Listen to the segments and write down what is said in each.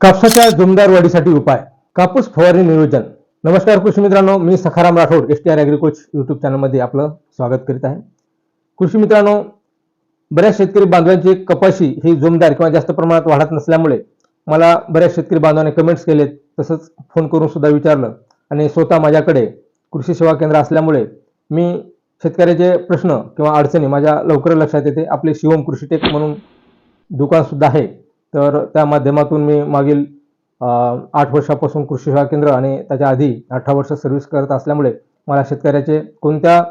कापसाच्या जोमदार वाढीसाठी उपाय. कापूस फवारणी नियोजन. नमस्कार कृषी मित्रांनो मी Sakharam Rathod S T R agri coach YouTube चॅनलमध्ये आपलं स्वागत करीत आहे. कृषी मित्रांनो बऱ्याच शेतकरी बांधवांची कपाशी ही जोमदार किंवा जास्त प्रमाणात वाढत नसल्यामुळे मला बऱ्याच शेतकरी बांधवांनी कमेंट्स केलेत तसंच फोन करून सुद्धा विचारलं. आणि स्वतः माझ्याकडे कृषी सेवा केंद्र असल्यामुळे मी शेतकऱ्याचे प्रश्न किंवा अडचणी माझ्या लवकर लक्षात येते. आपले शिवम कृषी टेक म्हणून दुकानसुद्धा आहे. तर त्या माध्यमातून मी मागील आठ वर्षापासून कृषी सेवा केंद्र आणि त्याच्या आधी अठरा वर्ष सर्व्हिस करत असल्यामुळे मला शेतकऱ्याचे कोणत्या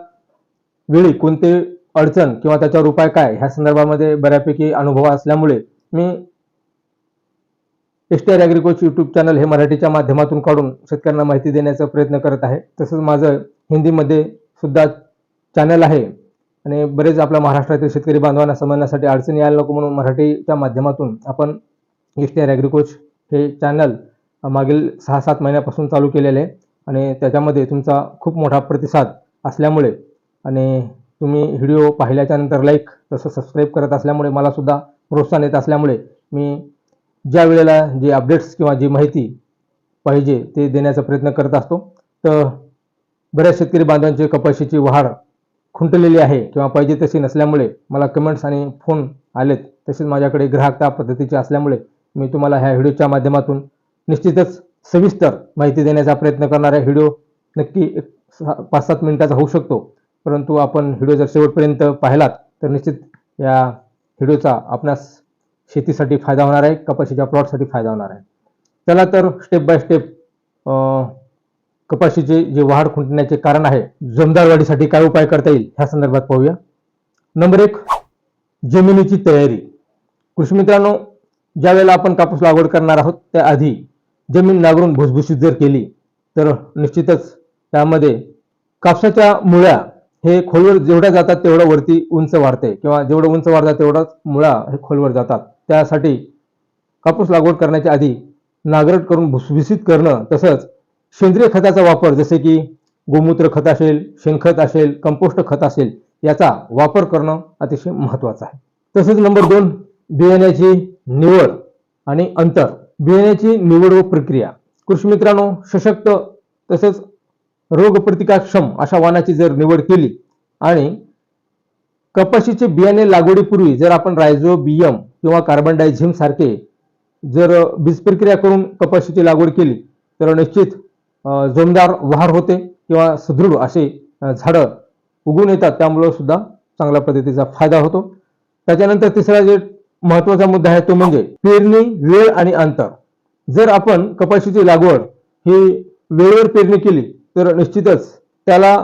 वेळी कोणते अडचण किंवा त्याच्यावर उपाय काय ह्या संदर्भामध्ये बऱ्यापैकी अनुभव असल्यामुळे मी S T R agri coach YouTube channel हे मराठीच्या माध्यमातून काढून शेतकऱ्यांना माहिती देण्याचा प्रयत्न करत आहे. तसंच माझं हिंदीमध्ये सुद्धा चॅनल आहे. आणि बरेच आपल्या महाराष्ट्रातील शेतकरी बांधवांना समजण्यासाठी अडचणी यायला नको म्हणून मराठीच्या माध्यमातून आपण एस ॲग्रिकोच हे चॅनल मागील सहा सात महिन्यापासून चालू केलेले आहे. आणि त्याच्यामध्ये तुमचा खूप मोठा प्रतिसाद असल्यामुळे आणि तुम्ही व्हिडिओ पाहिल्याच्यानंतर लाईक तसं सबस्क्राईब करत असल्यामुळे मला सुद्धा प्रोत्साहन येत असल्यामुळे मी ज्या वेळेला जे अपडेट्स किंवा जी माहिती पाहिजे ते देण्याचा प्रयत्न करत असतो. तर बऱ्याच शेतकरी बांधवांची कपाशीची वाढ खुंटलेली आहे किंवा पाहिजे तशी नसल्यामुळे मला कमेंट्स आणि फोन आलेत तसेच माझ्याकडे ग्राहक त्या पद्धतीचे असल्यामुळे मी तुम्हाला ह्या व्हिडिओच्या माध्यमातून निश्चितच सविस्तर माहिती देण्याचा प्रयत्न करणार आहे. व्हिडिओ नक्की एक पाच सात मिनिटाचा होऊ शकतो परंतु आपण व्हिडिओ जर शेवटपर्यंत पाहिलात तर निश्चित या व्हिडिओचा आपणास शेतीसाठी फायदा होणार आहे कपाशीच्या प्लॉटसाठी फायदा होणार आहे. चला तर स्टेप बाय स्टेप कपाशीचे जे वाढ खुंटण्याचे कारण आहे जमदार वाढीसाठी काय उपाय करता येईल? ह्या संदर्भात पाहूया. नंबर एक जमिनीची तयारी. कृषी मित्रांनो ज्या वेळेला आपण कापूस लागवड करणार आहोत त्याआधी जमीन नांगरून भुसभुशीत जर केली तर निश्चितच त्यामध्ये कापसाच्या मुळ्या हे खोलवर जेवढ्या जातात तेवढं वरती उंच वाढते. किंवा जेवढं उंच वाढतात तेवढंच मुळा हे खोलवर जातात. त्यासाठी कापूस लागवड करण्याच्या आधी नांगरट करून भुसभुशीत करणं तसंच सेंद्रिय खताचा वापर जसे की गोमूत्र खत असेल शेणखत असेल कंपोस्ट खत असेल याचा वापर करणं अतिशय महत्त्वाचं आहे. तसेच नंबर दोन बियाण्याची निवड आणि अंतर. बियाण्याची निवड व प्रक्रिया. कृषी मित्रांनो सशक्त तसेच रोगप्रतिकारक्षम अशा वाणाची जर निवड केली आणि कपाशीचे बियाणे लागवडीपूर्वी जर आपण रायझो बियम किंवा कार्बन डायझिम सारखे जर बीज प्रक्रिया करून कपाशीची लागवड केली तर निश्चित जोमदार वहार होते किंवा सुदृढ असे झाडं उगून येतात त्यामुळं सुद्धा चांगल्या पद्धतीचा फायदा होतो. त्याच्यानंतर तिसरा जे महत्त्वाचा मुद्दा आहे तो म्हणजे पेरणी वेळ आणि अंतर. जर आपण कपाशीची लागवड ही वेळेवर पेरणी केली तर निश्चितच त्याला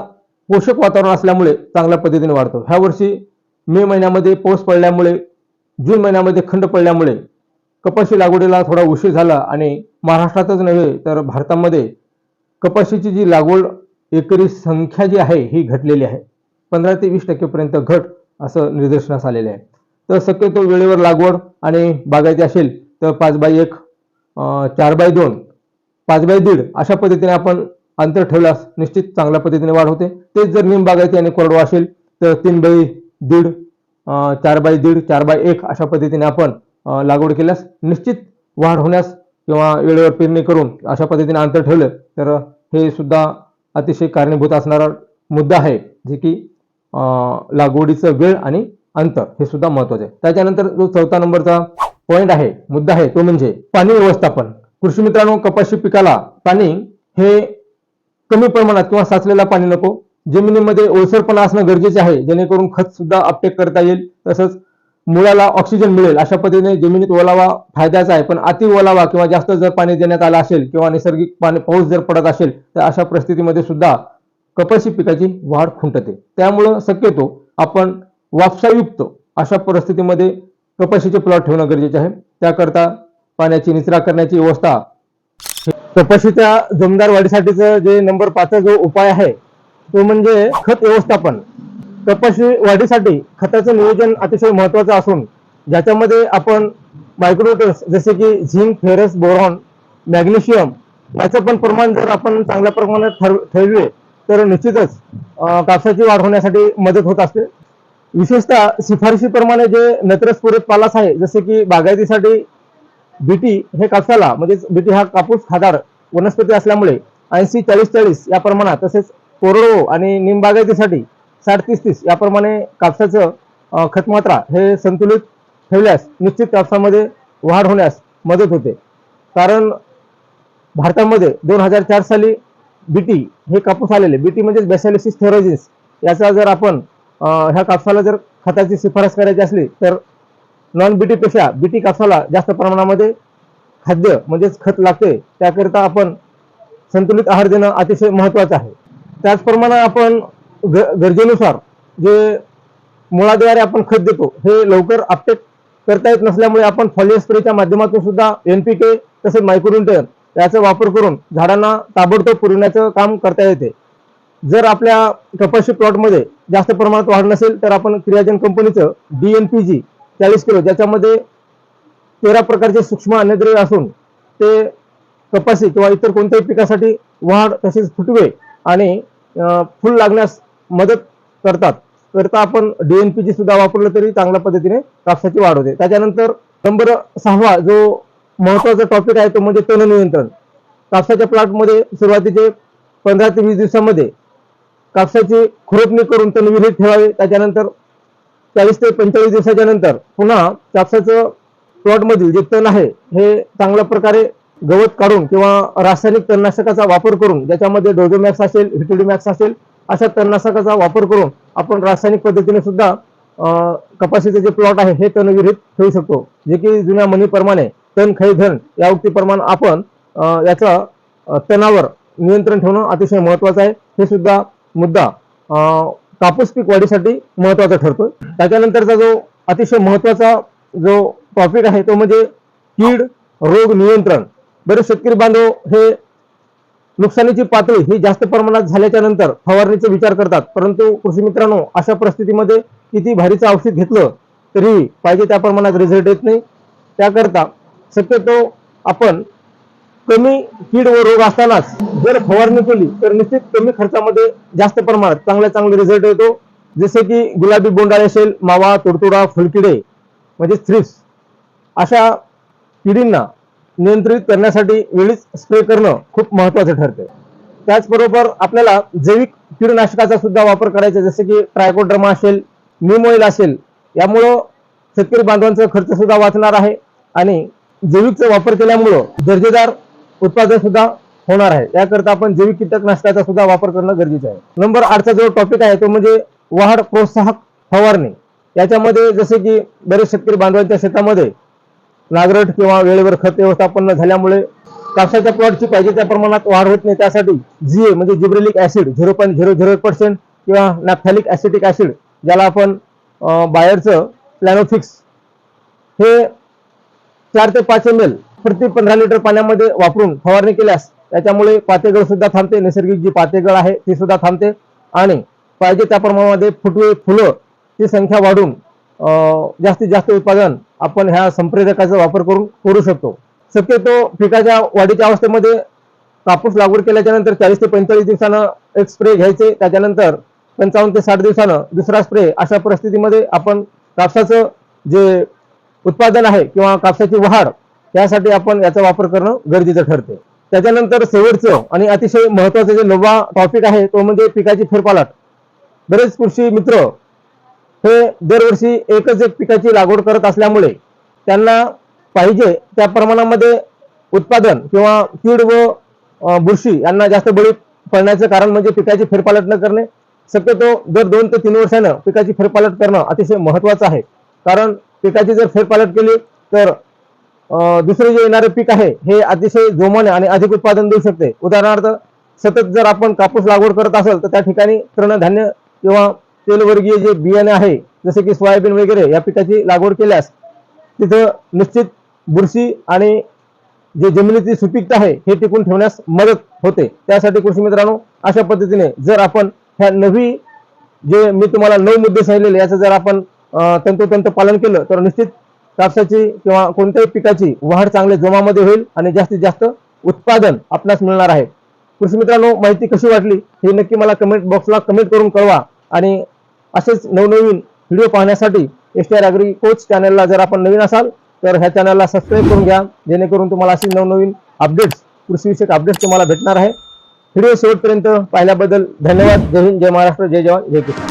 पोषक वातावरण असल्यामुळे चांगल्या पद्धतीने वाढतो. ह्या वर्षी मे महिन्यामध्ये पाऊस पडल्यामुळे जून महिन्यामध्ये खंड पडल्यामुळे कपाशी लागवडीला थोडा उशीर झाला आणि महाराष्ट्रातच नव्हे तर भारतामध्ये कपाशीची जी लागवड एकरी संख्या जी आहे ही घटलेली आहे. पंधरा ते वीस टक्केपर्यंत घट असं निदर्शनास आलेलं आहे. तर शक्यतो वेळेवर लागवड आणि बागायती असेल तर पाच बाय एक चार बाय दोन पाच बाय दीड अशा पद्धतीने आपण अंतर ठेवल्यास निश्चित चांगल्या पद्धतीने वाढ होते. तेच जर निम बागायती आणि कोरडवा असेल तर तीन बाय दीड चार बाय दीड चार बाय एक अशा पद्धतीने आपण लागवड केल्यास निश्चित वाढ होण्यास किंवा वेळेवर पेरणी करून अशा पद्धतीने अंतर ठेवलं तर हे सुद्धा अतिशय कारणीभूत असणारा मुद्दा आहे जे की लागवडीचं वेळ आणि अंतर हे सुद्धा महत्वाचं आहे. त्याच्यानंतर जो चौथा नंबरचा पॉईंट आहे मुद्दा आहे तो म्हणजे पाणी व्यवस्थापन. कृषी मित्रांनो कपाशी पिकाला पाणी हे कमी प्रमाणात किंवा साचलेला पाणी नको. जमिनीमध्ये ओलसरपणा असणं गरजेचे आहे जेणेकरून खत सुद्धा अपटेक करता येईल. तसंच मुळाला ऑक्सिजन मिळेल अशा पद्धतीने जमिनीत ओलावा फायद्याचा आहे. पण अति ओलावा किंवा जास्त जर पाणी देण्यात आलं असेल किंवा नैसर्गिक पाणी पाऊस जर पडत असेल तर अशा परिस्थितीमध्ये सुद्धा कपाशी पिकाची वाढ खुंटते. त्यामुळं शक्यतो आपण वापसायुक्त अशा परिस्थितीमध्ये कपाशीचे प्लॉट ठेवणं गरजेचे आहे. त्याकरता पाण्याची निचरा करण्याची व्यवस्था. कपाशीच्या जमदार वाढीसाठीचं जे नंबर पाचचा जो उपाय आहे तो म्हणजे खत व्यवस्थापन. कपाशी वाढीसाठी खताचं नियोजन अतिशय महत्वाचं असून ज्याच्यामध्ये आपण मायक्रोटर्स जसे की झिंक फेरस बोरॉन मॅग्नेशियम याचं पण प्रमाण जर आपण चांगल्या प्रमाणात ठरव तर निश्चितच कापसाची वाढ होण्यासाठी मदत होत असते. विशेषतः शिफारशीप्रमाणे जे नत्रस्फुरत पालास आहे जसे की बागायतीसाठी बीटी हे कापसाला म्हणजेच बीटी हा कापूस खादार वनस्पती असल्यामुळे ऐंशी चाळीस चाळीस या प्रमाणात तसेच कोरडो आणि निमबागायतीसाठी साठ तीस तीस याप्रमाणे कापसाचं खतमात्रा हे संतुलित ठेवल्यास निश्चित कापसामध्ये वाढ होण्यास मदत होते. कारण भारतामध्ये दोन हजार चार साली बीटी हे कापूस आलेले. बीटी म्हणजे बेसॅलिसिस थेरोजिन्स याचा जर आपण ह्या कापसाला जर खताची शिफारस करायची असली तर नॉन बीटीपेक्षा बीटी कापसाला जास्त प्रमाणामध्ये खाद्य म्हणजेच खत लागते. त्याकरिता आपण संतुलित आहार देणं अतिशय महत्वाचं आहे. त्याचप्रमाणे आपण गरजेनुसार जे मुळाद्वारे आपण खत देतो हे लवकर अपटेक करता येत नसल्यामुळे आपण फॉलियर स्प्रेच्या माध्यमातून सुद्धा एनपीके तसेच मायक्रोन्युट्रियन याचा वापर करून झाडांना ताबडतोब पुरवण्याचं काम करता येते. जर आपल्या कपाशी प्लॉटमध्ये जास्त प्रमाणात वाढ नसेल तर आपण क्रियाजन कंपनीचं डीएनपीजी चाळीस किलो ज्याच्यामध्ये तेरा प्रकारचे सूक्ष्म अन्नद्रव्य असून ते कपाशी किंवा इतर कोणत्याही पिकासाठी वाढ तसेच फुटवे आणि फुल लागण्यास मदत करतात. करता आपण डीएनपीजी सुद्धा वापरलं तरी चांगल्या पद्धतीने कापसाची वाढ होते. त्याच्यानंतर नंबर सहावा जो महत्त्वाचा टॉपिक आहे तो म्हणजे तण नियंत्रण कापसाच्या प्लॉटमध्ये सुरुवातीचे पंधरा ते वीस दिवसामध्ये कापसाची खुरपणी करून तण विरहित ठेवावे. त्याच्यानंतर चाळीस ते पंचेचाळीस दिवसाच्या नंतर पुन्हा कापसाचं प्लॉटमधील जे तण आहे हे चांगल्या प्रकारे गवत काढून किंवा रासायनिक तणनाशकाचा वापर करून ज्याच्यामध्ये डोझोमॅक्स असेल व्हिटोडीमॅक्स असेल अशा तणनाशकाचा वापर करून आपण रासायनिक पद्धतीने सुद्धा कपाशीचे जे प्लॉट आहे हे तण विरहित ठेवू शकतो. जे की जुन्या म्हणीप्रमाणे तण खै धन या उक्तीप्रमाणे आपण याचा तणावर नियंत्रण ठेवणं अतिशय महत्वाचं आहे. हे सुद्धा मुद्दा कापूस पीक वाढीसाठी महत्त्वाचा ठरतो त्याच्यानंतरचा जो अतिशय महत्त्वाचा जो टॉपिक आहे तो म्हणजे कीड रोग नियंत्रण. बरेच शेतकरी बांधव हे नुकसानीची पातळी ही जास्त प्रमाणात झाल्याच्यानंतर फवारणीचा विचार करतात. परंतु कृषी मित्रांनो अशा परिस्थितीमध्ये किती भारीचं औषध घेतलं तरी पाहिजे त्या प्रमाणात रिझल्ट येत नाही. त्याकरता शक्यतो आपण कमी कीड व रोग असतानाच जर फवारणी केली तर निश्चित कमी खर्चामध्ये जास्त प्रमाणात चांगला चांगले रिझल्ट येतो. जसे की गुलाबी बोंडाळे असेल मावा तुडतुडा फुलकिडे म्हणजे थ्रिप्स अशा किडींना नियंत्रित करण्यासाठी वेळीच स्प्रे करणं खूप महत्वाचं ठरते त्याचबरोबर आपल्याला जैविक कीडनाशकाचा सुद्धा वापर करायचा जसं की ट्रायकोड्रमा असेल नीम ऑइल असेल यामुळं शेतकरी बांधवांचा खर्च सुद्धा वाचणार आहे आणि जैविकचा वापर केल्यामुळं दर्जेदार उत्पादन सुद्धा होणार आहे. याकरता आपण जैविक कीटकनाशकाचा सुद्धा वापर करणं गरजेचं आहे. नंबर आठचा जो टॉपिक आहे तो म्हणजे वाढ प्रोत्साहक फवारणी. याच्यामध्ये जसे की बरेच शेतकरी बांधवांच्या शेतामध्ये नागरट किंवा वेळेवर खत व्यवस्थापन न झाल्यामुळे कापसाच्या प्लॉटची पाहिजे त्या प्रमाणात वाढ होत नाही. त्यासाठी जीए म्हणजे gibberellic acid zero point zero zero percent किंवा नॅपथॅलिक ऍसिटिक ऍसिड ज्याला आपण बायरचं प्लॅनोफिक्स हे चार ते पाच एम एल प्रति पंधरा लिटर पाण्यामध्ये वापरून फवारणी केल्यास त्याच्यामुळे पातेगळ सुद्धा थांबते. नैसर्गिक जी पातेगळ आहे ती सुद्धा थांबते आणि पाहिजे त्या प्रमाणामध्ये फुटवे फुलं ची संख्या वाढून जास्तीत जास्त उत्पादन आपण ह्या संप्रेरकाचा वापर करून करू शकतो. शक्यतो पिकाच्या वाढीच्या अवस्थेमध्ये कापूस लागवड केल्याच्यानंतर चाळीस ते पंचेचाळीस दिवसानं एक स्प्रे घ्यायचे त्याच्यानंतर पंचावन्न ते साठ दिवसानं दुसरा स्प्रे अशा परिस्थितीमध्ये आपण कापसाचं जे उत्पादन आहे किंवा कापसाची वाढ यासाठी आपण याचा वापर करणं गरजेचं ठरते. त्याच्यानंतर शेवटचं आणि अतिशय महत्वाचं जे नवा टॉपिक आहे तो म्हणजे पिकाची फेरपालट. बरेच कृषी मित्र हे दरवर्षी एकच एक पिकाची लागवड करत असल्यामुळे त्यांना पाहिजे त्या प्रमाणामध्ये उत्पादन किंवा कीड व बुरशी यांना जास्त बळी पडण्याचं कारण म्हणजे पिकाची फेरपालट न करणे. शक्यतो दर दोन ते तीन वर्षानं पिकाची फेरपालट करणं अतिशय महत्वाचं आहे. कारण पिकाची जर फेरपालट केली तर दुसरे जे येणारे पीक आहे हे अतिशय जोमाने आणि अधिक उत्पादन देऊ शकते. उदाहरणार्थ सतत जर आपण कापूस लागवड करत असेल तर त्या ठिकाणी तृणधान्य किंवा तेलवर्गीय जे बियाणे आहे जसे की सोयाबीन वगैरे या पिकाची लागवड केल्यास तिथं निश्चित बुरशी आणि जे जमिनीची सुपीकता आहे हे टिकून ठेवण्यास मदत होते. त्यासाठी कृषी मित्रांनो अशा पद्धतीने जर आपण ह्या नवी जे मी तुम्हाला नऊ मुद्दे सांगितलेले याचं जर आपण तंतोतंत पालन केलं तर निश्चित कापसाची किंवा कोणत्याही पिकाची वाढ चांगल्या जोमामध्ये होईल आणि जास्तीत जास्त उत्पादन आपणास मिळणार आहे. कृषी मित्रांनो माहिती कशी वाटली हे नक्की मला कमेंट बॉक्सला कमेंट करून कळवा आणि असेच नवनवीन व्हिडिओ पाहण्यासाठी S T R agri coach चॅनलला जर आपण नवीन असाल तर ह्या चॅनलला सबस्क्राईब करून घ्या. जेणेकरून तुम्हाला अशी नवनवीन अपडेट्स कृषीविषयक अपडेट्स तुम्हाला भेटणार आहे. व्हिडिओ शेवटपर्यंत पाहिल्याबद्दल धन्यवाद. जय हिंद जय महाराष्ट्र जय जवान जय किसान.